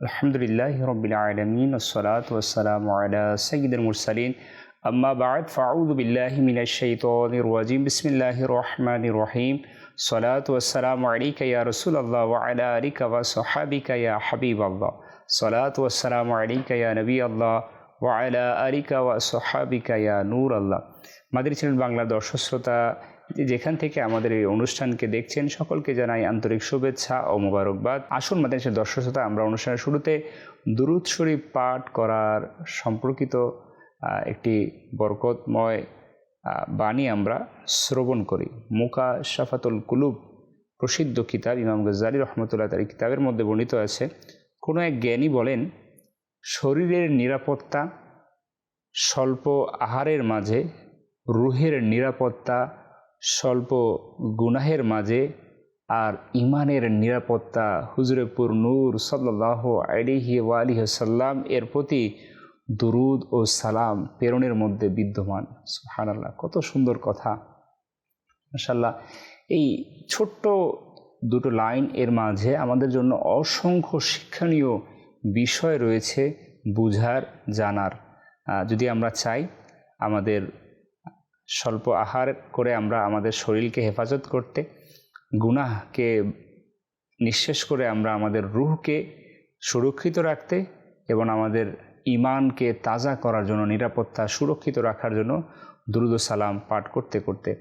আলহামদুলিল্লাহ রবিল আলমিন ওসলাত ওসালাম আলা সঈদুল মুরসালিন আম্মা বাদ ফাউদ বিল্লাহ মিনাশাইতনির ওয়াজিম বিসমিল্লাহ রহমান রহিম সলাত ওসালাম আলিকা ইয়া রসুল আল্লাহ ওয়ালা আলিকা ওয়া সোহাবিকা ইয়া হাবিব আল্লাহ সলাত ওসালাম আলিকা ইয়া নবী আল্লাহ ওয়ালা আলিকা ওয়া সোহাবিকা ইয়া নূর আল্লাহ মাদির চ্যানেল বাংলার দর্শক শ্রোতা যে যেখান থেকে আমাদের এই অনুষ্ঠানকে দেখছেন, সকলকে জানাই আন্তরিক শুভেচ্ছা ও মোবারকবাদ। আসুন মাদ্রাসার দর্শক শ্রোতা, আমরা অনুষ্ঠানের শুরুতে দুরুদ শরীফ পাঠ করার সম্পর্কিত একটি বরকতময় বাণী আমরা শ্রবণ করি। মুকা শাফাতুল কুলুব, প্রসিদ্ধ কিতাব, ইমাম গজ্জালি রহমতুল্লাহ তার কিতাবের মধ্যে বর্ণিত আছে, কোনো এক জ্ঞানী বলেন, শরীরের নিরাপত্তা স্বল্প আহারের মাঝে, রুহের নিরাপত্তা স্বল্প গুনাহের মাঝে আর ইমানের নিরাপত্তা হুজুরেপুর নূর সাল্লাহ আলিহি ওয়ালিহসাল্লাম এর প্রতি দুরুদ ও সালাম প্রেরণের মধ্যে বিদ্যমান। সুবহানাল্লাহ, কত সুন্দর কথা। মাশাল্লাহ এই ছোট্ট দুটো লাইন এর মাঝে আমাদের জন্য অসংখ্য শিক্ষণীয় বিষয় রয়েছে বুঝার, জানার। যদি আমরা চাই আমাদের স্বল্প আহার করে আমরা আমাদের শরীরকে হেফাজত করতে, গুনাহকে নিঃশেষ করে আমরা আমাদের রুহকে সুরক্ষিত রাখতে এবং আমাদের ইমানকে তাজা করার জন্য, নিরাপত্তা সুরক্ষিত রাখার জন্য দুরুদ সালাম পাঠ করতে করতে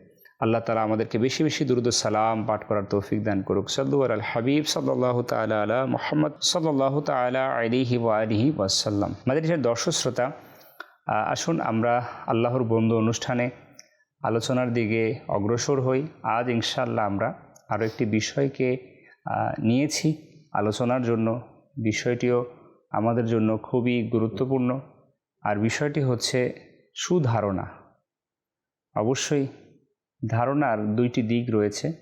আল্লাহ তালা আমাদেরকে বেশি বেশি দুরুদ সালাম পাঠ করার তৌফিক দান করুক। সাল্লু আল হাবিব সাল্লাহ তালা আলা মোহাম্মদ সাল্লাহ তালা আলিহি ওয়া আলিহি ওয়াসাল্লাম। আমাদের দর্শক শ্রোতা আসুন আমরা আল্লাহর বন্ধু অনুষ্ঠানে আলোচনার দিকে অগ্রসর হই। আজ ইনশাল্লাহ আমরা আরও একটি বিষয়কে নিয়েছি। আলোচনার জন্য বিষয়টিও আমাদের জন্য খুবই গুরুত্বপূর্ণ। আর বিষয়টি হচ্ছে সুধারণা। অবশ্যই ধারণার দুইটি দিক রয়েছে।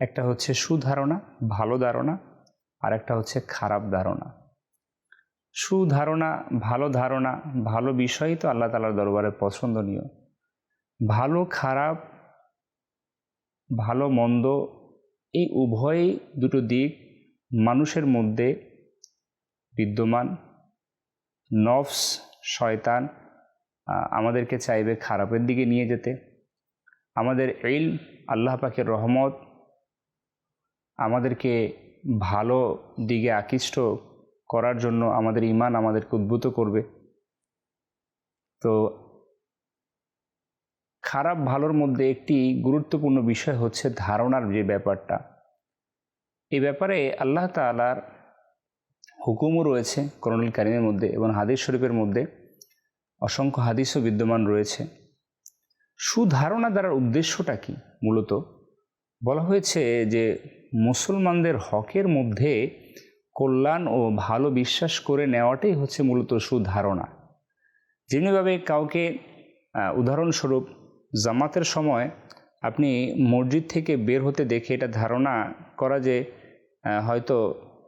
একটা হচ্ছে সুধারণা, ভালো ধারণা, আর একটা হচ্ছে খারাপ ধারণা। সুধারণা, ভালো ধারণা, ভালো বিষয়ই তো আল্লাহ তালার দরবারে পছন্দনীয়। ভালো, খারাপ, ভালো, মন্দ, এই উভয় দুটো দিক মানুষের মধ্যে বিদ্যমান। নফস শয়তান আমাদেরকে চাইবে খারাপের দিকে নিয়ে যেতে। আমাদের ইল আল্লাহ পাকের রহমত আমাদেরকে ভালো দিকে আকৃষ্ট করার জন্য আমাদের ইমান আমাদেরকে উদ্ভূত করবে। তো খারাপ ভালোর মধ্যে একটি গুরুত্বপূর্ণ বিষয় হচ্ছে ধারণার যে ব্যাপারটা। এ ব্যাপারে আল্লাহ তালার হুকুমও রয়েছে করণুল কারিমের মধ্যে এবং হাদিস শরীফের মধ্যে। অসংখ্য হাদিসও বিদ্যমান রয়েছে। সুধারণা দ্বারার উদ্দেশ্যটা কি মূলত? বলা হয়েছে যে মুসলমানদের হকের মধ্যে কল্যাণ ও ভালো বিশ্বাস করে নেওয়াটাই হচ্ছে মূলত সুধারণা। যেমনিভাবে কাউকে উদাহরণস্বরূপ জামাতের সময় আপনি মসজিদ থেকে বের হতে দেখে এটা ধারণা করা যে হয়তো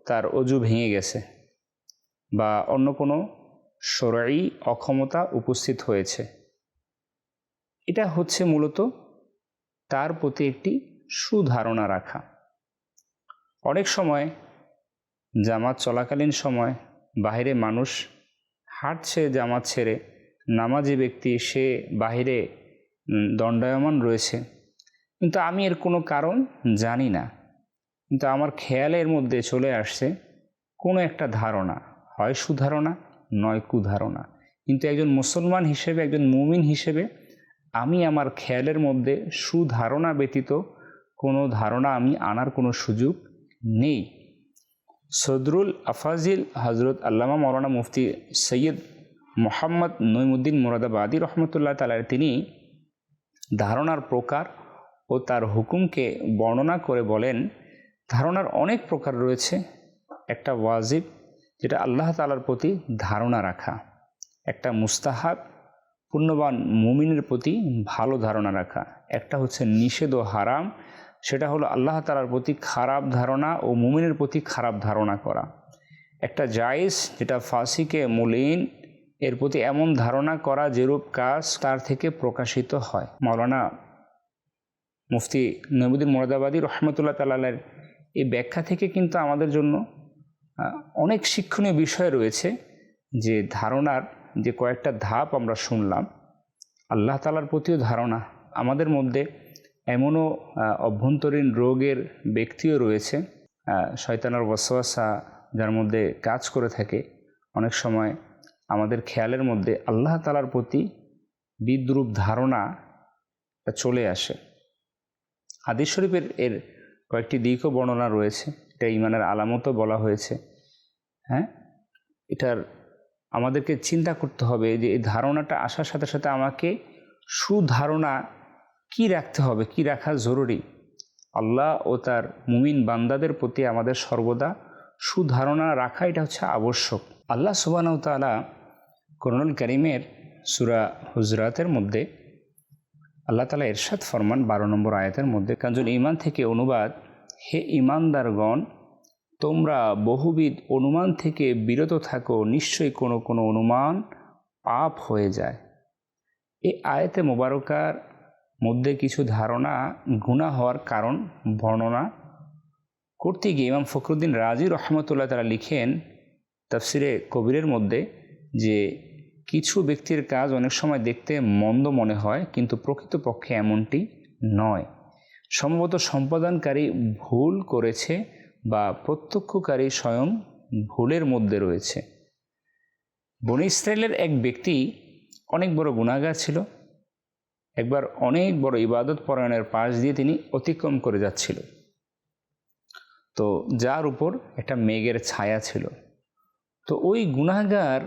তার অজু ভেঙে গেছে বা অন্য কোনো সরাই অক্ষমতা উপস্থিত হয়েছে। এটা হচ্ছে মূলত তার প্রতি একটি সুধারণা রাখা। অনেক সময় জামাত চলাকালীন সময় বাইরে মানুষ হাঁটছে জামাত ছেড়ে, নামাজি ব্যক্তি সে বাহিরে দণ্ডায়মান রয়েছে। কিন্তু আমি এর কোনো কারণ জানি না। কিন্তু আমার খেয়ালের মধ্যে চলে আসছে কোনো একটা ধারণা। হয় সুধারণা, নয় কুধারণা। কিন্তু একজন মুসলমান হিসেবে, একজন মুমিন হিসেবে আমি আমার খেয়ালের মধ্যে সুধারণা ব্যতীত কোনো ধারণা আমি আনার কোনো সুযোগ নেই। সদরুল আফাজিল হজরত আল্লামা মৌলানা মুফতি সৈয়দ মোহাম্মদ নইমুদ্দিন মোরাদাবাদী রহমতুল্লাহ তালার তিনি ধারণার প্রকার ও তার হুকুমকে বর্ণনা করে বলেন, ধারণার অনেক প্রকার রয়েছে। একটা ওয়াজিব, যেটা আল্লাহ তালার প্রতি ধারণা রাখা। একটা মুস্তাহাব, পুণ্যবান মুমিনের প্রতি ভালো ধারণা রাখা। একটা হচ্ছে নিষেধ ও হারাম, সেটা হলো আল্লাহ তালার প্রতি খারাপ ধারণা ও মুমিনের প্রতি খারাপ ধারণা করা। একটা জায়েজ, যেটা ফাঁসিকে মুলিন এর প্রতি এমন ধারণা করা যেরূপ কাজ তার থেকে প্রকাশিত হয়। মাওলানা মুফতি নবুদ্দিন মোরাদাবাদী রহমতুল্লাহ তালালের এই ব্যাখ্যা থেকে কিন্তু আমাদের জন্য অনেক শিক্ষণীয় বিষয় রয়েছে যে ধারণার যে কয়েকটা ধাপ আমরা শুনলাম, আল্লাহ তালার প্রতিও ধারণা। আমাদের মধ্যে এমনও অভ্যন্তরীণ রোগের ব্যক্তিও রয়েছে শয়তানের বসবাসা যার মধ্যে কাজ করে থাকে। অনেক সময় আমাদের খেয়ালের মধ্যে আল্লাহ তালার প্রতি বিদ্রুপ ধারণা চলে আসে। হাদিস শরীফের এর কয়েকটি দিকও বর্ণনা রয়েছে। এটা ইমানের আলামতও বলা হয়েছে। হ্যাঁ? এটার আমাদেরকে চিন্তা করতে হবে যে এই ধারণাটা আসার সাথে সাথে আমাকে সুধারণা কি রাখতে হবে, কি রাখা জরুরি? আল্লাহ ও তার মুমিন বান্দাদের প্রতি আমাদের সর্বদা সুধারণা রাখা, এটা হচ্ছে আবশ্যক। আল্লাহ সুবাহ তালা করুনুল করিমের সুরা হুজরাতের মধ্যে আল্লাহ তালা এরশাদ ফরমান বারো নম্বর আয়াতের মধ্যে কাঞ্জন ইমান থেকে অনুবাদ, হে ইমানদারগণ তোমরা বহুবিধ অনুমান থেকে বিরত থাকো, নিশ্চয়ই কোনো কোনো অনুমান পাপ হয়ে যায়। এই আয়াতে মোবারকার মধ্যে কিছু ধারণা গুণা হওয়ার কারণ বর্ণনা করতে গিয়ে ইমাম ফখরুদ্দিন রাজি রহমতুল্লাহ তারা লিখেন তাফসিরে কবিরের মধ্যে যে কিছু ব্যক্তির কাজ অনেক সময় দেখতে মন্দ মনে হয়, কিন্তু প্রকৃতপক্ষে এমনটি নয়। সম্ভবত সম্পাদনকারী ভুল করেছে বা প্রত্যক্ষকারী স্বয়ং ভুলের মধ্যে রয়েছে। বনি ইসরায়েলের এক ব্যক্তি অনেক বড় গুণাগার ছিল। একবার অনেক বড় ইবাদত পরায়ণের পাশ দিয়ে তিনি অতিক্রম করে যাচ্ছিল। তো যার উপর একটা মেঘের ছায়া ছিল। তো ওই গুণাগার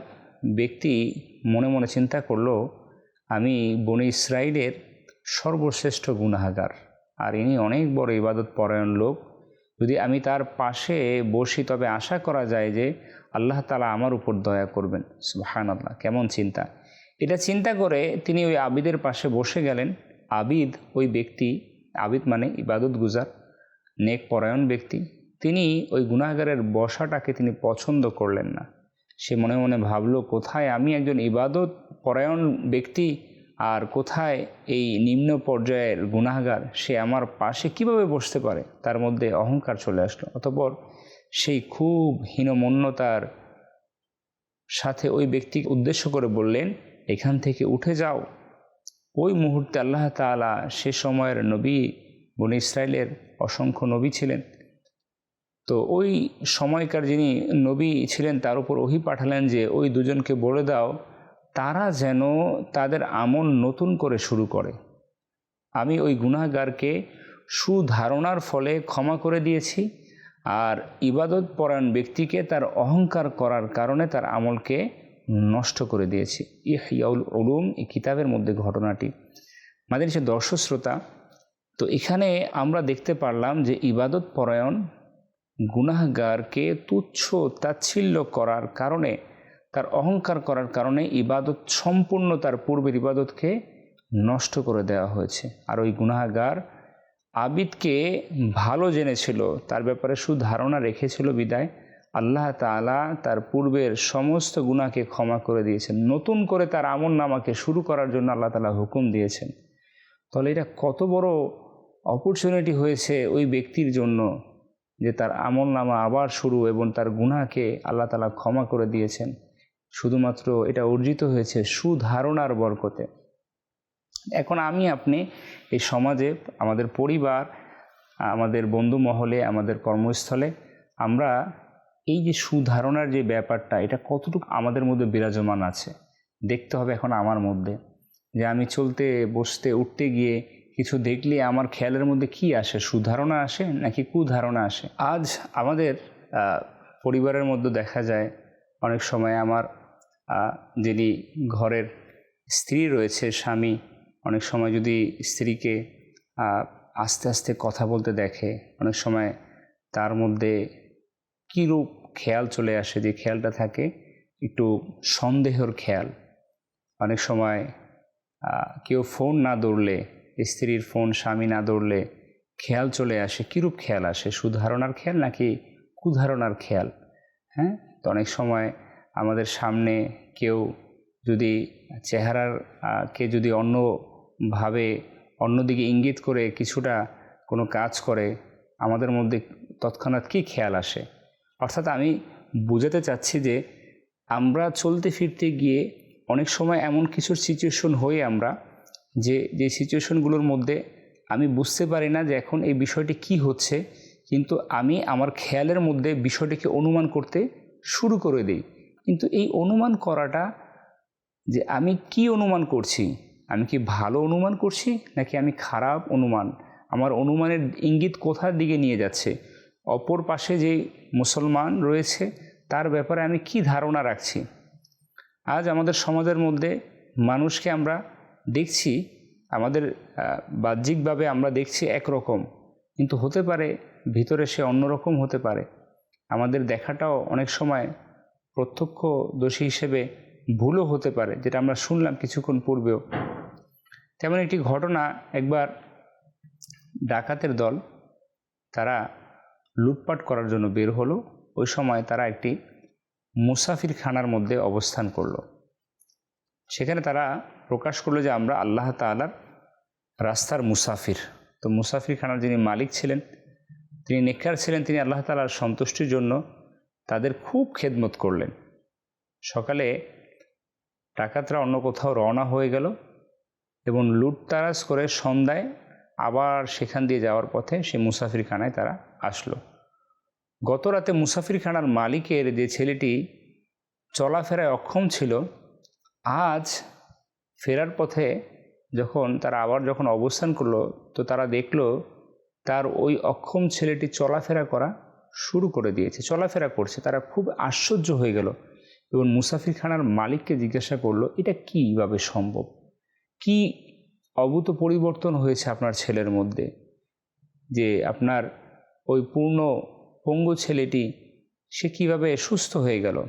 ব্যক্তি মনে মনে চিন্তা করল, আমি বনি ইসরায়েলের সর্বশ্রেষ্ঠ গুণাগার আর ইনি অনেক বড় ইবাদত পরায়ণ লোক। যদি আমি তার পাশে বসি, তবে আশা করা যায় যে আল্লাহ তালা আমার উপর দয়া করবেন। সুবাহান আল্লাহ কেমন চিন্তা। এটা চিন্তা করে তিনি ওই আবিদের পাশে বসে গেলেন। আবিদ ওই ব্যক্তি, আবিদ মানে ইবাদত গুজার, নেক পরায়ণ ব্যক্তি। তিনি ওই গুণাগারের বসাটাকে তিনি পছন্দ করলেন না। সে মনে মনে ভাবলো, কোথায় আমি একজন ইবাদত পরায়ণ ব্যক্তি? আর কোথায় এই নিম্ন পর্যায়ের গুণাগার সে আমার পাশে কীভাবে বসতে পারে? তার মধ্যে অহংকার চলে আসলো। অতপর সেই খুব হীনমন্যতার সাথে ওই ব্যক্তিকে উদ্দেশ্য করে বললেন, এখান থেকে উঠে যাও। ওই মুহূর্তে আল্লাহ তালা সে সময়ের নবী, বন ইসরায়েলের অসংখ্য নবী ছিলেন। তো ওই সময়কার যিনি নবী ছিলেন, তার উপর ওহি পাঠালেন যে, ওই দুজনকে বলে দাও, তারা যেন তাদের আমল নতুন করে শুরু করে। আমি ওই গুনাহগারকে সুধারণার ফলে ক্ষমা করে দিয়েছি আর ইবাদত পরায়ণ ব্যক্তিকে তার অহংকার করার কারণে তার আমলকে নষ্ট করে দিয়েছি। ইহিয়াউল উলুম, এই কিতাবের মধ্যে ঘটনাটি। মাদের সে দর্শক শ্রোতা তো এখানে আমরা দেখতে পারলাম যে, ইবাদত পরায়ণ গুনাহগারকে তুচ্ছ তাচ্ছিল্য করার কারণে, তার অহংকার করার কারণে ইবাদত সম্পূর্ণ তার পূর্বের ইবাদতকে নষ্ট করে দেওয়া হয়েছে। আর ওই গুনাহগার আবিদকে ভালো জেনেছিল, তার ব্যাপারে সুধারণা রেখেছিল বিদায়। আল্লাহ তালা তার পূর্বের সমস্ত গুণাকে ক্ষমা করে দিয়েছেন। নতুন করে তার আমল নামাকে শুরু করার জন্য আল্লাহ তালা হুকুম দিয়েছেন। তাহলে এটা কত বড় অপরচুনিটি হয়েছে ওই ব্যক্তির জন্য। যে তার আমল নামা আবার শুরু এবং তার গুণাকে আল্লাহ তালা ক্ষমা করে দিয়েছেন। শুধুমাত্র এটা অর্জিত হয়েছে সুধারণার বরকতে। এখন আমি, আপনি এই সমাজে, আমাদের পরিবার, আমাদের বন্ধু মহলে, আমাদের কর্মস্থলে, আমরা এই যে সুধারণার যে ব্যাপারটা, এটা কতটুকু আমাদের মধ্যে বিরাজমান আছে? দেখতে হবে এখন আমার মধ্যে। যে আমি চলতে, বসতে, উঠতে গিয়ে কিছু দেখলে আমার খেয়ালের মধ্যে কি আসে? সুধারণা আসে নাকি কুধারণা আসে? আজ আমাদের পরিবারের মধ্যে দেখা যায়, অনেক সময় আমার যিনি ঘরের স্ত্রী রয়েছে, স্বামী, অনেক সময় যদি স্ত্রীকে আস্তে আস্তে কথা বলতে দেখে, অনেক সময় তার মধ্যে কীরূপ খেয়াল চলে আসে? যে খেয়ালটা থাকে একটু সন্দেহর খেয়াল। অনেক সময় কেউ ফোন না দৌড়লে স্ত্রীর ফোন স্বামী না দৌড়লে খেয়াল চলে আসে, কীরূপ খেয়াল আসে? সুধারণার খেয়াল নাকি কুধারণার খেয়াল? হ্যাঁ? তো অনেক সময় আমাদের সামনে কেউ যদি চেহারার কে যদি অন্যভাবে অন্যদিকে ইঙ্গিত করে কিছুটা কোনো কাজ করে, আমাদের মধ্যে তৎক্ষণাৎ কী খেয়াল আসে? অর্থাৎ আমি বোঝাতে চাচ্ছি যে আমরা চলতে ফিরতে গিয়ে অনেক সময় এমন কিছু সিচুয়েশন হয়ে আমরা যে যে সিচুয়েশনগুলোর মধ্যে আমি বুঝতে পারি না যে এখন এই বিষয়টি কি হচ্ছে, কিন্তু আমি আমার খেয়ালের মধ্যে বিষয়টিকে অনুমান করতে শুরু করে দিই। কিন্তু এই অনুমান করাটা যে আমি কি অনুমান করছি? আমি কি ভালো অনুমান করছি, নাকি আমি খারাপ অনুমান? আমার অনুমানের ইঙ্গিত কোথার দিকে নিয়ে যাচ্ছে? অপর পাশে যে মুসলমান রয়েছে, তার ব্যাপারে আমি কি ধারণা রাখছি? আজ আমাদের সমাজের মধ্যে মানুষকে আমরা দেখছি আমাদের বাহ্যিকভাবে আমরা দেখছি একরকম, কিন্তু হতে পারে ভিতরে সে অন্যরকম হতে পারে। আমাদের দেখাটাও অনেক সময় প্রত্যক্ষ দোষী হিসেবে ভুলও হতে পারে, যেটা আমরা শুনলাম কিছুক্ষণ পূর্বেও। তেমন একটি ঘটনা একবার ডাকাতের দল, তারা লুটপাট করার জন্য বের হলো। ওই সময় তারা একটি মুসাফির খানার মধ্যে অবস্থান করল। সেখানে তারা প্রকাশ করল যে আমরা আল্লাহ তালার রাস্তার মুসাফির। তো মুসাফির খানার যিনি মালিক ছিলেন, তিনি নেককার ছিলেন, তিনি আল্লাহ তালার সন্তুষ্টির জন্য তাদের খুব খেদমত করলেন। সকালে ডাকাতরা অন্য কোথাও রওনা হয়ে গেল এবং লুটতারাজ করে সন্ধ্যায় আবার সেখান দিয়ে যাওয়ার পথে সে মুসাফিরখানায় তারা আসলো। গত রাতে মুসাফিরখানার মালিকের যে ছেলেটি চলাফেরায় অক্ষম ছিল, আজ ফেরার পথে যখন তারা আবার যখন অবস্থান করল, তো তারা দেখল তার ওই অক্ষম ছেলেটি চলাফেরা করা শুরু করে দিয়েছে, চলাফেরা করছে। তারা খুব আশ্চর্য হয়ে গেল এবং মুসাফিরখানার মালিককে জিজ্ঞাসা করল, এটা কীভাবে সম্ভব? কি অভূত পরিবর্তন হয়েছে আপনার ছেলের মধ্যে যে আপনার ওই পূর্ণ পঙ্গু ছেলেটি, সে কীভাবে সুস্থ হয়ে গেল?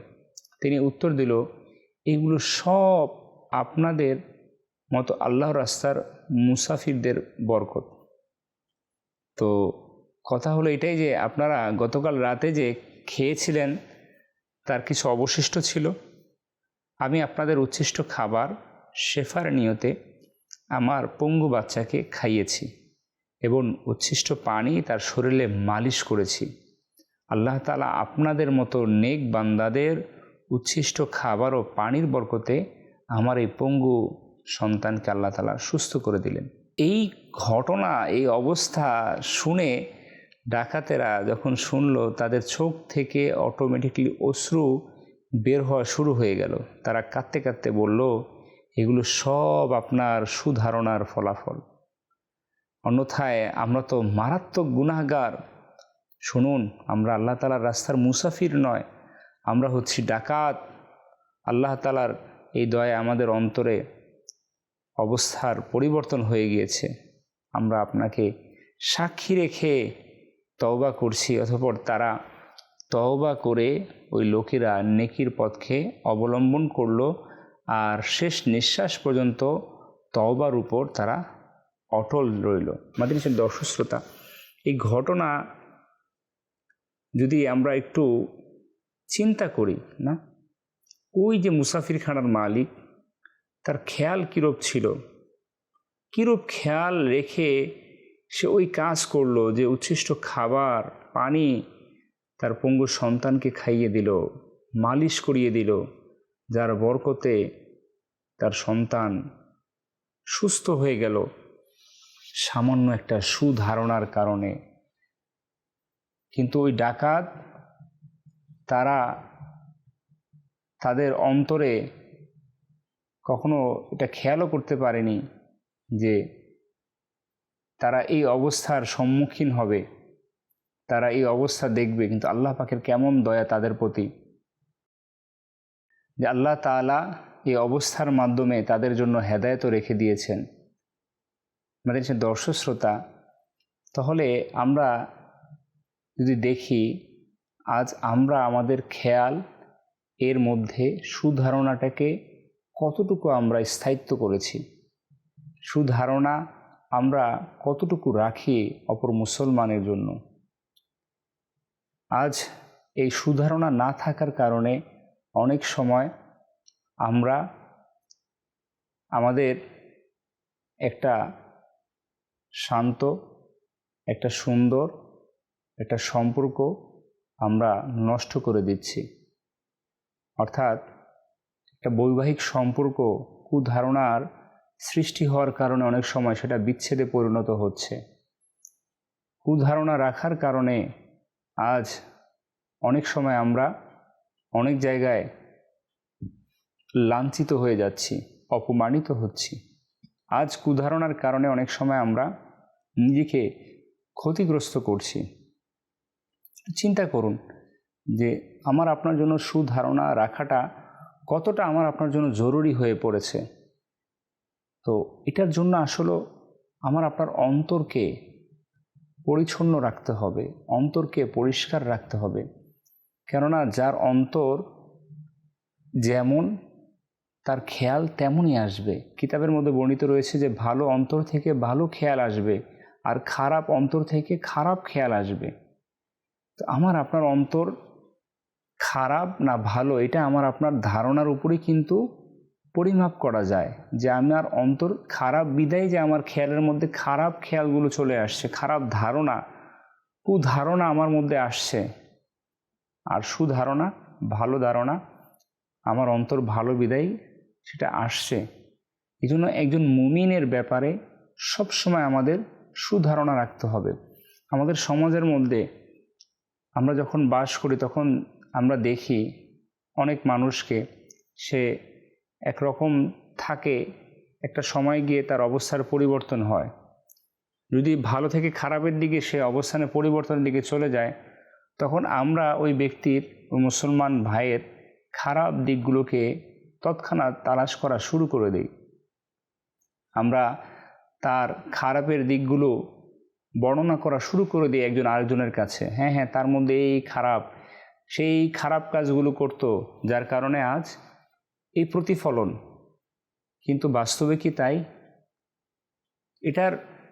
তিনি উত্তর দিল, এগুলো সব আপনাদের মতো আল্লাহ রাস্তার মুসাফিরদের বরকত। তো কথা হলো এটাই যে আপনারা গতকাল রাতে যে খেয়েছিলেন, তার কিছু অবশিষ্ট ছিল। আমি আপনাদের উচ্ছিষ্ট খাবার শেফার নিয়তে আমার পঙ্গু বাচ্চাকে খাইয়েছি এবং উচ্ছিষ্ট পানি তার শরীরে মালিশ করেছি। আল্লাহ তালা আপনাদের মতো নেক বান্দাদের উচ্ছিষ্ট খাবার ও পানির বরকতে আমার এই পঙ্গু সন্তানকে আল্লাহ তালা সুস্থ করে দিলেন। এই ঘটনা, এই অবস্থা শুনে ডাকাতেরা যখন শুনলো, তাদের চোখ থেকে অটোমেটিকলি অশ্রু বের হওয়া শুরু হয়ে গেল। তারা কাঁদতে কাঁদতে বলল, এগুলো সব আপনার সুধারণার ফলাফল। অন্যথায় আমরা তো মারাত্মক গুনাহগার। শুনুন, আমরা আল্লাহ তালার রাস্তার মুসাফির নয়, আমরা হচ্ছি ডাকাত। আল্লাহ তালার এই দয়া আমাদের অন্তরে অবস্থার পরিবর্তন হয়ে গিয়েছে। আমরা আপনাকে সাক্ষী রেখে তওবা করছি অথপর তারা তওবা করে ওই লোকেরা নেকির পথকে অবলম্বন করল আর শেষ নিঃশ্বাস পর্যন্ত তওবার উপর তারা অটল রইল। আমাদের দর্শক শ্রোতা এই ঘটনা যদি আমরা একটু চিন্তা করি, না? ওই যে মুসাফিরখানার মালিক, তার খেয়াল কীরূপ ছিল? কীরূপ খেয়াল রেখে সে ওই কাজ করল যে উচ্ছিষ্ট খাবার, পানি তার পঙ্গু সন্তানকে খাইয়ে দিল, মালিশ করিয়ে দিল, যার বরকতে তার সন্তান সুস্থ হয়ে গেল। সামান্য একটা সুধারণার কারণে। কিন্তু ওই ডাকাত তারা তাদের অন্তরে কখনো এটা খেয়ালও করতে পারেনি যে তারা এই অবস্থার সম্মুখীন হবে। তারা এই অবস্থা দেখবে, কিন্তু আল্লাহ পাকের কেমন দয়া তাদের প্রতি? যে আল্লাহ তালা এই অবস্থার মাধ্যমে তাদের জন্য হেদায়তও রেখে দিয়েছেন। আমাদের যে দর্শক শ্রোতা তাহলে আমরা যদি দেখি, আজ আমরা আমাদের খেয়াল এর মধ্যে সুধারণাটাকে কতটুকু আমরা স্থায়িত্ব করেছি? সুধারণা আমরা কতটুকু রাখি অপর মুসলমানের জন্য? আজ এই সুধারণা না থাকার কারণে অনেক সময় আমরা আমাদের একটা শান্ত, একটা সুন্দর, একটা সম্পর্ক আমরা নষ্ট করে দিচ্ছি। অর্থাৎ একটা বৈবাহিক সম্পর্ক কুধারণার সৃষ্টি হওয়ার কারণে অনেক সময় সেটা বিচ্ছেদে পরিণত হচ্ছে। কুধারণা রাখার কারণে আজ অনেক সময় আমরা অনেক জায়গায় লাঞ্ছিত হয়ে যাচ্ছি, অপমানিত হচ্ছি। আজ কুধারণার কারণে অনেক সময় আমরা নিজেকে ক্ষতিগ্রস্ত করছি। চিন্তা করুন যে আমার আপনার জন্য সুধারণা রাখাটা কতটা আমার আপনার জন্য জরুরি হয়ে পড়েছে? তো এটার জন্য আসলে আমার আপনার অন্তরকে পরিচ্ছন্ন রাখতে হবে, অন্তরকে পরিষ্কার রাখতে হবে। কেননা যার অন্তর যেমন, তার খেয়াল তেমনই আসবে। কিতাবের মধ্যে বর্ণিত রয়েছে যে ভালো অন্তর থেকে ভালো খেয়াল আসবে আর খারাপ অন্তর থেকে খারাপ খেয়াল আসবে। তো আমার আপনার অন্তর খারাপ না ভালো, এটা আমার আপনার ধারণার উপরেই কিন্তু পরিমাপ করা যায় যে আমার অন্তর খারাপ বিদায় যে আমার খেয়ালের মধ্যে খারাপ খেয়ালগুলো চলে আসছে, খারাপ ধারণা, কুধারণা আমার মধ্যে আসছে। আর সুধারণা, ভালো ধারণা, আমার অন্তর ভালো বিদায় সেটা আসছে। এই জন্য একজন মুমিনের ব্যাপারে সবসময় আমাদের সুধারণা রাখতে হবে। আমাদের সমাজের মধ্যে আমরা যখন বাস করি তখন আমরা দেখি অনেক মানুষকে সে একরকম থাকে, একটা সময় গিয়ে তার অবস্থার পরিবর্তন হয়। যদি ভালো থেকে খারাপের দিকে সে অবস্থানের পরিবর্তনের দিকে চলে যায়, তখন আমরা ওই ব্যক্তির, ওই মুসলমান ভাইয়ের খারাপ দিকগুলোকে তৎক্ষণাৎ তালাশ করা শুরু করে দিই। আমরা তার খারাপের দিকগুলো বর্ণনা করা শুরু করে দিই একজন আরেকজনের কাছে। হ্যাঁ হ্যাঁ তার মধ্যে এই খারাপ সেই খারাপ কাজগুলো করত, যার কারণে আজ এই প্রতিফলন। কিন্তু বাস্তবে কি তাই? এটার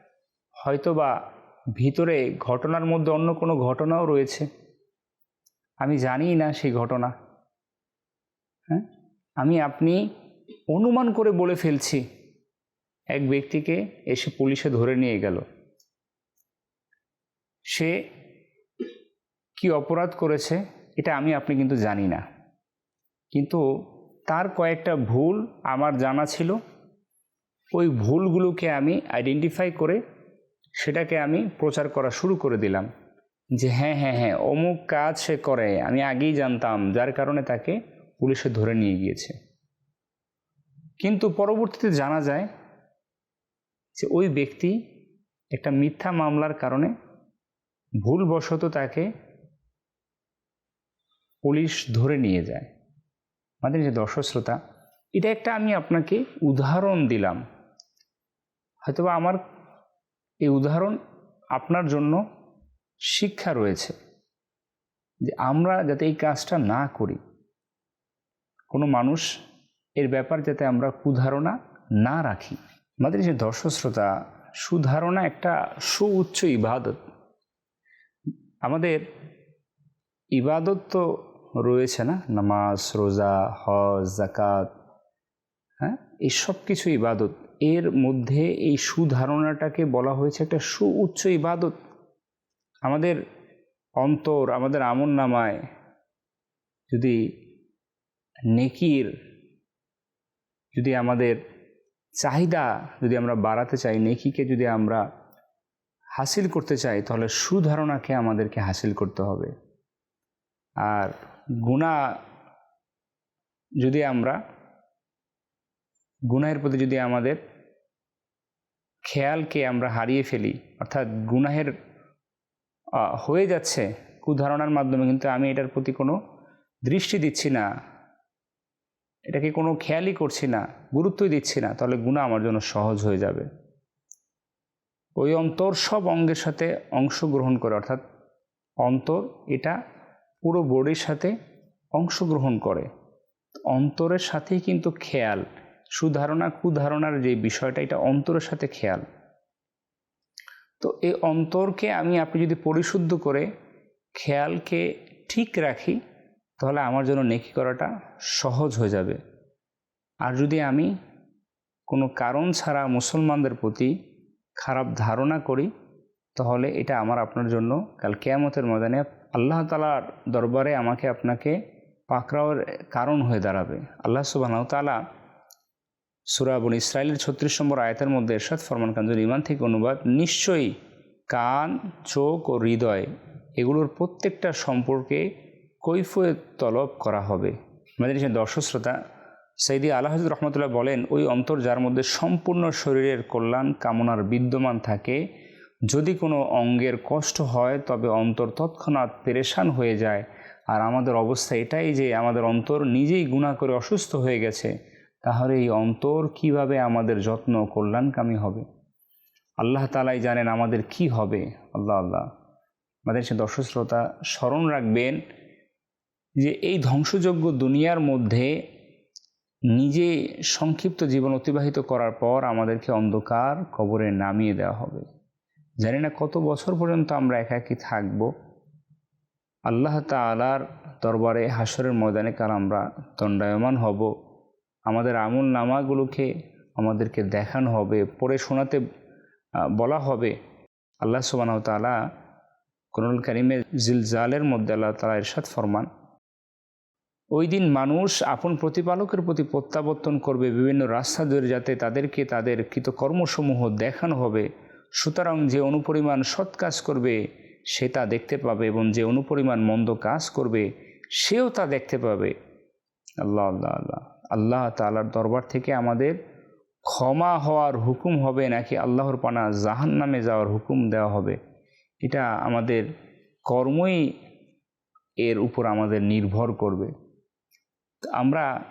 হয়তোবা ভিতরে ঘটনার মধ্যে অন্য কোনো ঘটনাও রয়েছে। আমি জানি না সেই ঘটনা। হ্যাঁ? আমি আপনি অনুমান করে বলে ফেলছি। এক ব্যক্তিকে এসে পুলিশে ধরে নিয়ে গেল। সে কি অপরাধ করেছে? এটা আমি, আপনি কিন্তু জানি না। কিন্তু তার কয়েকটা ভুল আমার জানা ছিল। ওই ভুলগুলোকে আমি আইডেন্টিফাই করে সেটাকে আমি প্রচার করা শুরু করে দিলাম। যে হ্যাঁ হ্যাঁ হ্যাঁ অমুক কাজ সে করে, আমি আগেই জানতাম, যার কারণে তাকে পুলিশে ধরে নিয়ে গিয়েছে। কিন্তু পরবর্তীতে জানা যায় যে ওই ব্যক্তি একটা মিথ্যা মামলার কারণে ভুলবশত তাকে পুলিশ ধরে নিয়ে যায়। আমাদের যে দর্শক শ্রোতা এটা একটা আমি আপনাকে উদাহরণ দিলাম। হয়তোবা আমার এই উদাহরণ আপনার জন্য শিক্ষা রয়েছে যে আমরা যাতে এই কাজটা না করি, কোনো মানুষ এর ব্যাপার যাতে আমরা কুধারণা না রাখি। আমাদের যে দর্শক শ্রোতা সুধারণা একটা সুউচ্চ ইবাদত। আমাদের ইবাদত তো রয়েছে না? নামাজ, রোজা, হজ জাকাত হ্যাঁ? এই সব কিছু ইবাদত। এর মধ্যে এই সুধারণাটাকে বলা হয়েছে একটা সুউচ্চ ইবাদত। আমাদের অন্তর, আমাদের আমন নামায় যদি নেকির, যদি আমাদের চাহিদা যদি আমরা বাড়াতে চাই, নেকিকে যদি আমরা হাসিল করতে চাই, তাহলে সুধারণাকে আমাদেরকে হাসিল করতে হবে। আর গুণা, যদি আমরা গুনাহের প্রতি যদি আমাদের খেয়ালকে আমরা হারিয়ে ফেলি, অর্থাৎ গুনাহের হয়ে যাচ্ছে কুধারণার মাধ্যমে, কিন্তু আমি এটার প্রতি কোনো দৃষ্টি দিচ্ছি না, এটাকে কোনো খেয়ালই করছি না, গুরুত্বই দিচ্ছি না, তাহলে গুণা আমার জন্য সহজ হয়ে যাবে। ওই অন্তর সব অঙ্গের সাথে অংশগ্রহণ করে, অর্থাৎ অন্তর এটা পুরো বডির সাথে অংশগ্রহণ করে। অন্তরের সাথেই কিন্তু খেয়াল, সুধারণা, কুধারণার যে বিষয়টা, এটা অন্তরের সাথে খেয়াল। তো এই অন্তরকে আমি, আপনি যদি পরিশুদ্ধ করে খেয়ালকে ঠিক রাখি, তাহলে আমার জন্য নেকি করাটা সহজ হয়ে যাবে। আর যদি আমি কোনো কারণ ছাড়া মুসলমানদের প্রতি খারাপ ধারণা করি, তাহলে এটা আমার, আপনার জন্য কাল কেয়ামতের ময়দানে আল্লাহ তালার দরবারে আমাকে আপনাকে পাকড়াওয়ের কারণ হয়ে দাঁড়াবে। আল্লাহ সুবাহ তালা সুরাবন ইসরায়েলের ছত্রিশ নম্বর আয়তের মধ্যে এরশাদ ফরমান কাঞ্জুর ইমান থেকে অনুবাদ, নিশ্চয়ই কান, চোখ ও হৃদয় এগুলোর প্রত্যেকটা সম্পর্কে কৈফয়ে তলব করা হবে। আমাদের যে দর্শক শ্রোতা সৈদি আল্লাহ রহমতুল্লাহ বলেন, ওই অন্তর যার মধ্যে সম্পূর্ণ শরীরের কল্যাণ কামনার বিদ্যমান থাকে যদি কোনো অঙ্গের কষ্ট হয়, তবে অন্তর তৎক্ষণাৎ পেরেশান হয়ে যায়। আর আমাদের অবস্থা এটাই যে, আমাদের অন্তর নিজেই গুণা করে অসুস্থ হয়ে গেছে। তাহলে এই অন্তর কীভাবে আমাদের যত্ন কল্যাণকামী হবে? আল্লাহ তালাই জানেন আমাদের কি হবে। আল্লাহ আল্লাহ। আমাদের সে দর্শক শ্রোতা স্মরণ রাখবেন যে, এই ধ্বংসযোগ্য দুনিয়ার মধ্যে নিজে সংক্ষিপ্ত জীবন অতিবাহিত করার পর আমাদেরকে অন্ধকার কবরে নামিয়ে দেওয়া হবে। জানি না কত বছর পর্যন্ত আমরা একাকি থাকব। আল্লাহ তালার দরবারে হাসরের ময়দানে কাল আমরা দণ্ডায়মান হব। আমাদের আমল নামাগুলোকে আমাদেরকে দেখানো হবে, পড়ে শোনাতে বলা হবে। আল্লাহ সুবাহ তালা করুল করিমে জিলজালের মধ্যে আল্লাহ তালা ইরশাদ ফরমান, ওই দিন মানুষ আপন প্রতিপালকের প্রতি প্রত্যাবর্তন করবে, বিভিন্ন রাস্তা ধরে যাতে তাদেরকে তাদের কৃতকর্মসমূহ দেখানো হবে। সুতরাং যে অনুপরিমাণ সৎ কাজ করবে, সে তা দেখতে পাবে এবং যে অনুপরিমাণ মন্দ কাজ করবে, সেও তা দেখতে পাবে। আল্লাহ আল্লাহ আল্লাহ। আল্লাহ তালার দরবার থেকে আমাদের ক্ষমা হওয়ার হুকুম হবে নাকি আল্লাহর পানা জাহান নামে যাওয়ার হুকুম দেওয়া হবে? এটা আমাদের কর্মই এর উপর আমাদের নির্ভর করবে। আমরা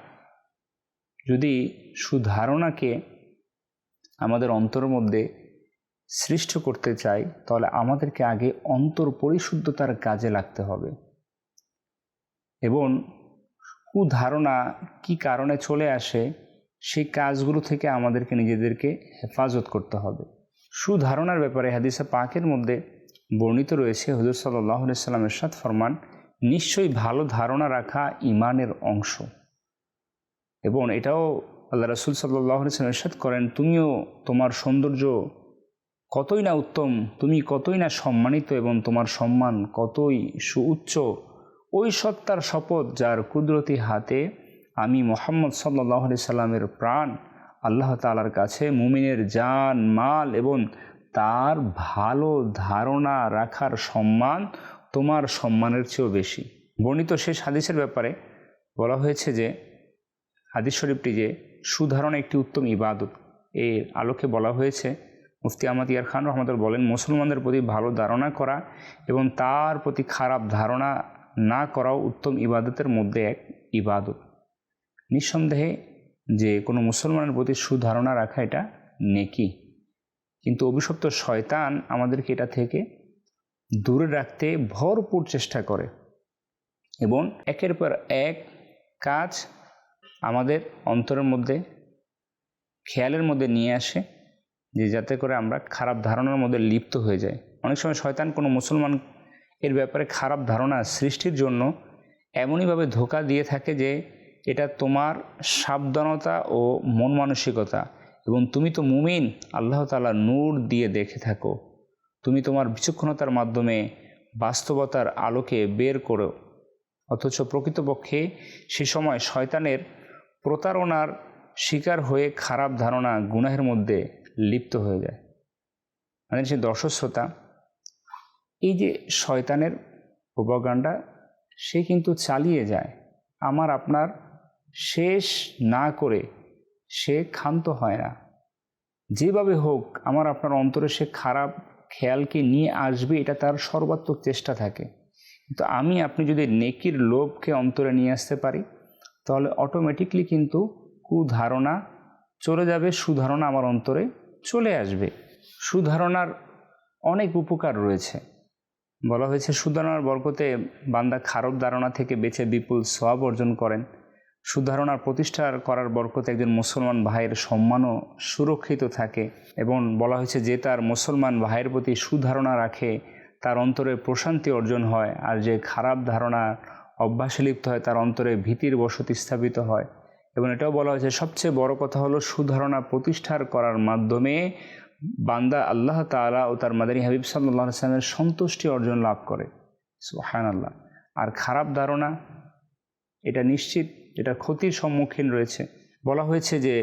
যদি সুধারণাকে আমাদের অন্তর মধ্যে সৃষ্ট করতে চাই, তাহলে আমাদেরকে আগে অন্তর পরিশুদ্ধতার কাজে লাগতে হবে। এবং কুধারণা কি কারণে চলে আসে, সেই কাজগুলো থেকে আমাদেরকে নিজেদেরকে হেফাজত করতে হবে। সুধারণার ব্যাপারে হাদিসা পাকের মধ্যে বর্ণিত রয়েছে, হজর সাল্লাহ সাল্লামের সাথ ফরমান, নিশ্চয়ই ভালো ধারণা রাখা ইমানের অংশ। এবং এটাও আল্লাহ রসুল সাল্লাহ সাথ করেন, তুমিও তোমার সৌন্দর্য কতই না উত্তম, তুমি কতই না সম্মানিত এবং তোমার সম্মান কতই সুউচ্চ, ওই সত্তার শপথ যার কুদরতি হাতে আমি মোহাম্মদ সাল্লাহ সাল্লামের প্রাণ, আল্লাহ তালার কাছে মুমিনের জান, মাল এবং তার ভালো ধারণা রাখার সম্মান তোমার সম্মানের চেয়েও বেশি। বর্ণিত শেষ হাদিসের ব্যাপারে বলা হয়েছে যে, হাদিস শরীফটি যে সুধারণা একটি উত্তম ইবাদত, এর আলোকে বলা হয়েছে মুফতি আহমদ ইয়ার খান রহমতুল বলেন, মুসলমানদের প্রতি ভালো ধারণা করা এবং তার প্রতি খারাপ ধারণা না করাও উত্তম ইবাদতের মধ্যে এক ইবাদত। নিঃসন্দেহে যে কোনো মুসলমানের প্রতি সুধারণা রাখা এটা নেকি। কিন্তু অভিশপ্ত শয়তান আমাদেরকে এটা থেকে দূরে রাখতে ভরপুর চেষ্টা করে এবং একের পর এক কাজ আমাদের অন্তরের মধ্যে, খেয়ালের মধ্যে নিয়ে আসে। যে যাতে করে আমরা খারাপ ধারণার মধ্যে লিপ্ত হয়ে যাই। অনেক সময় শয়তান কোনো মুসলমান এর ব্যাপারে খারাপ ধারণা সৃষ্টির জন্য এমনইভাবে ধোকা দিয়ে থাকে যে এটা তোমার সাবধানতা ও মন মানসিকতা এবং তুমি তো মুমিন, আল্লাহ তালা নূর দিয়ে দেখে থাকো। তুমি তোমার বিচক্ষণতার মাধ্যমে বাস্তবতার আলোকে বের করো। অথচ প্রকৃতপক্ষে সে সময় শয়তানের প্রতারণার শিকার হয়ে খারাপ ধারণা, গুনাহের মধ্যে লিপ্ত হয়ে যায়। মানে সে দর্শক শ্রোতা এই যে শয়তানের প্রবাগান্ডা সে কিন্তু চালিয়ে যায়। আমার, আপনার শেষ না করে সে ক্ষান্ত হয় না। যেভাবে হোক, আমার, আপনার অন্তরে সে খারাপ খেয়ালকে নিয়ে আসবে, এটা তার সর্বাত্মক চেষ্টা থাকে। কিন্তু আমি, আপনি যদি নেকির লোভকে অন্তরে নিয়ে আসতে পারি, তাহলে অটোমেটিকলি কিন্তু কুধারণা চলে যাবে, সুধারণা আমার অন্তরে চলে আসবে। সুধারণার অনেক উপকার রয়েছে। বলা হয়েছে, সুধারণার বরকতে বান্দা খারাপ ধারণা থেকে বেঁচে বিপুল সব অর্জন করেন। সুধারণার প্রতিষ্ঠা করার বরকতে একজন মুসলমান ভাইয়ের সম্মানও সুরক্ষিত থাকে এবং বলা হয়েছে, যে তার মুসলমান ভাইয়ের প্রতি সুধারণা রাখে, তার অন্তরে প্রশান্তি অর্জন হয়, আর যে খারাপ ধারণা অভ্যাসে লিপ্ত হয়, তার অন্তরে ভীতির বসতি স্থাপিত হয়। এবং এটাও বলা হয়েছে, সবচেয়ে বড় কথা হলো সুধারণা প্রতিষ্ঠার করার মাধ্যমে বান্দা আল্লাহ তালা ও তার মাদানী হাবিব সাল্লাহ সাল্লামের সন্তুষ্টি অর্জন লাভ করে। সুহান আল্লাহ আর খারাপ ধারণা, এটা নিশ্চিত, এটা ক্ষতির সম্মুখীন রয়েছে। বলা হয়েছে যে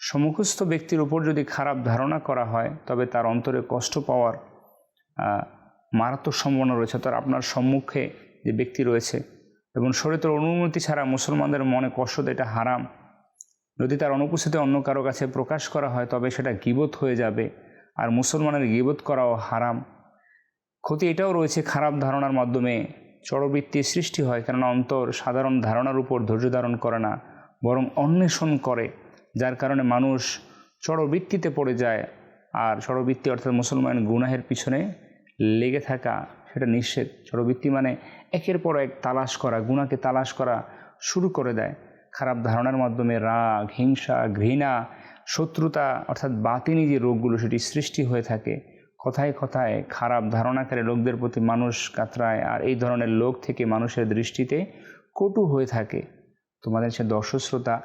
সম্মুখস্থ ব্যক্তির উপর যদি খারাপ ধারণা করা হয়, তবে তার অন্তরে কষ্ট পাওয়ার মারাত্মক সম্ভাবনা রয়েছে। তার আপনার সম্মুখে যে ব্যক্তি রয়েছে এবং শরীরের অনুমতি ছাড়া মুসলমানদের মনে কষ্ট এটা হারাম। যদি তার অনুপস্থিতি অন্য কারও কাছে প্রকাশ করা হয়, তবে সেটা গিবত হয়ে যাবে। আর মুসলমানের গিবত করাও হারাম। ক্ষতি এটাও রয়েছে খারাপ ধারণার মাধ্যমে। চরবৃত্তি সৃষ্টি হয় কেননা অন্তর সাধারণ ধারণার উপর ধৈর্য ধারণ করে না, বরং অন্বেষণ করে, যার কারণে মানুষ চরবৃত্তিতে পড়ে যায়। আর চড়বৃত্তি অর্থাৎ মুসলমান গুনাহের পিছনে লেগে থাকা সেটা নিষেধ। চরবৃত্তি মানে একের পর এক তালাশ করা গুণাকে তালাশ করা শুরু করে দেয়। খারাপ ধারণার মাধ্যমে রাগ, হিংসা, ঘৃণা, শত্রুতা অর্থাৎ বাতিনি যে রোগগুলো সেটি সৃষ্টি হয়ে থাকে। কথায় কথায় খারাপ ধারণাকারী লোকদের প্রতি মানুষ কাতরায় আর এই ধরনের লোক থেকে মানুষের দৃষ্টিতে কটু হয়ে থাকে। তোমাদের সে দর্শক শ্রোতা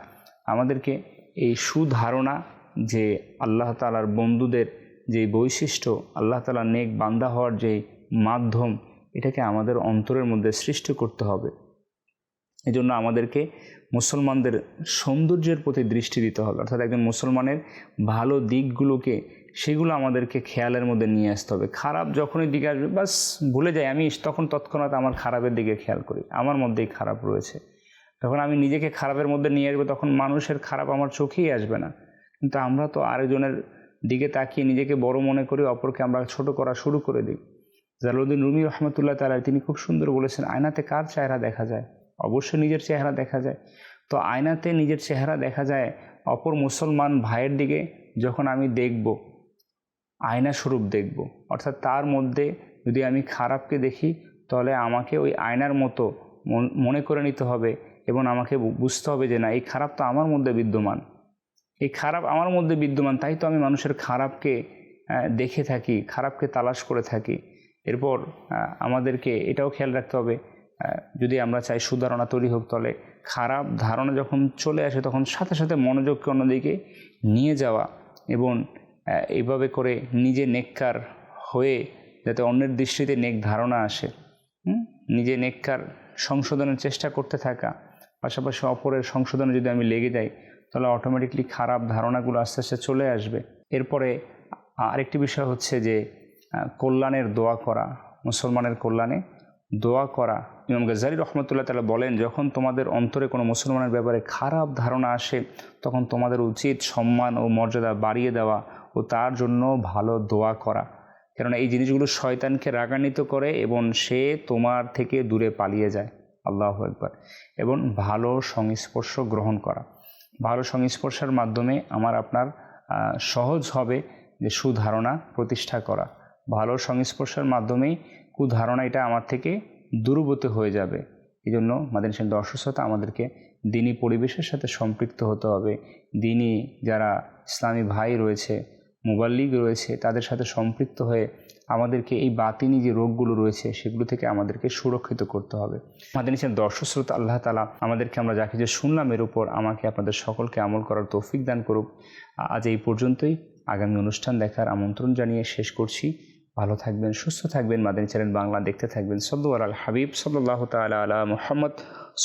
আমাদেরকে এই সুধারণা যে আল্লাহ তালার বন্ধুদের যে বৈশিষ্ট্য, আল্লাহ তালার নেক বান্দা হওয়ার যে মাধ্যম এটাকে আমাদের অন্তরের মধ্যে সৃষ্টি করতে হবে। এজন্য আমাদেরকে মুসলমানদের সৌন্দর্যের প্রতি দৃষ্টি দিতে হবে। অর্থাৎ একজন মুসলমানের ভালো দিকগুলোকে, সেগুলো আমাদেরকে খেয়ালের মধ্যে নিয়ে আসতে হবে। খারাপ যখনই দিকে আসবে বাস ভুলে যাই আমি, তখন তৎক্ষণাৎ আমার খারাপের দিকে খেয়াল করি। আমার মধ্যেই খারাপ রয়েছে। যখন আমি নিজেকে খারাপের মধ্যে নিয়ে আসব, তখন মানুষের খারাপ আমার চোখেই আসবে না। কিন্তু আমরা তো আরেকজনের দিকে তাকিয়ে নিজেকে বড় মনে করি, অপরকে আমরা ছোট করা শুরু করে দিই। জালালুদ্দিন রুমি রহমতুল্লাহ তালা তিনি খুব সুন্দর বলেছেন, আয়নাতে কার চেহারা দেখা যায়? অবশ্যই নিজের চেহারা দেখা যায়। তো আয়নাতে নিজের চেহারা দেখা যায় অপর মুসলমান ভাইয়ের দিকে যখন আমি দেখব আয়না স্বরূপ দেখব। অর্থাৎ তার মধ্যে যদি আমি খারাপকে দেখি, তাহলে আমাকে ওই আয়নার মতো মনে করে নিতে হবে এবং আমাকে বুঝতে হবে যে না, এই খারাপ তো আমার মধ্যে বিদ্যমান। এই খারাপ আমার মধ্যে বিদ্যমান, তাই তো আমি মানুষের খারাপকে দেখে থাকি, খারাপকে তালাশ করে থাকি। এরপর আমাদেরকে এটাও খেয়াল রাখতে হবে যদি আমরা চাই সুধারণা তৈরি হোক তাহলে খারাপ ধারণা যখন চলে আসে তখন সাথে সাথে মনোযোগকে অন্যদিকে নিয়ে যাওয়া এবং এইভাবে করে নিজে নেককার হয়ে যাতে অন্যের দৃষ্টিতে নেক ধারণা আসে? নিজে নেককার সংশোধনের চেষ্টা করতে থাকা, পাশাপাশি অপরের সংশোধনে যদি আমি লেগে যাই, তাহলে অটোমেটিকলি খারাপ ধারণাগুলো আস্তে আস্তে চলে আসবে এরপরে আরেকটি বিষয় হচ্ছে যে কল্যাণের দোয়া করা, মুসলমানের কল্যাণে দোয়া করা। ইমাম গাজারি রহমতুল্লাহ তালা বলেন, যখন তোমাদের অন্তরে কোনো মুসলমানের ব্যাপারে খারাপ ধারণা আসে, তখন তোমাদের উচিত সম্মান ও মর্যাদা বাড়িয়ে দেওয়া ও তার জন্য ভালো দোয়া করা। কেননা এই জিনিসগুলো শয়তানকে রাগান্বিত করে এবং সে তোমার থেকে দূরে পালিয়ে যায়। আল্লাহ একবার এবং ভালো সংস্পর্শ গ্রহণ করা। ভালো সংস্পর্শের মাধ্যমে আমার আপনার সহজ হবে যে সুধারণা প্রতিষ্ঠা করা। ভালো সংস্পর্শের মাধ্যমেই কুধারণা এটা আমার থেকে দূরবর্তী হয়ে যাবে। এই জন্য মাদিন দর্শকতা আমাদেরকে দিনী পরিবেশের সাথে সম্পৃক্ত হতে হবে। দিনী যারা ইসলামী ভাই রয়েছে মুবাল্লিগ রয়েছে, তাদের সাথে সম্পৃক্ত হয়ে আমাদেরকে এই বাতিনি যে রোগগুলো রয়েছে, সেগুলো থেকে আমাদেরকে সুরক্ষিত করতে হবে। আমাদের নিচে দর্শক আল্লাহ তালা আমাদেরকে আমরা যা কিছু শুনলাম এর উপর আমাকে আপনাদের সকলকে আমল করার তৌফিক দান করুক। আজ এই পর্যন্তই। আগামী অনুষ্ঠান দেখার আমন্ত্রণ জানিয়ে শেষ করছি। ভালো থাকবেন, সুস্থ থাকবেন, মাদানী চ্যানেল বাংলা দেখতে থাকবেন। সদ্দু আল হাবিব সদুল্লাহ তালা আলা মোহাম্মদ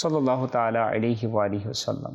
সদুল্লাহ তালা আলিহি ওয়ালিহি ওসাল্লাম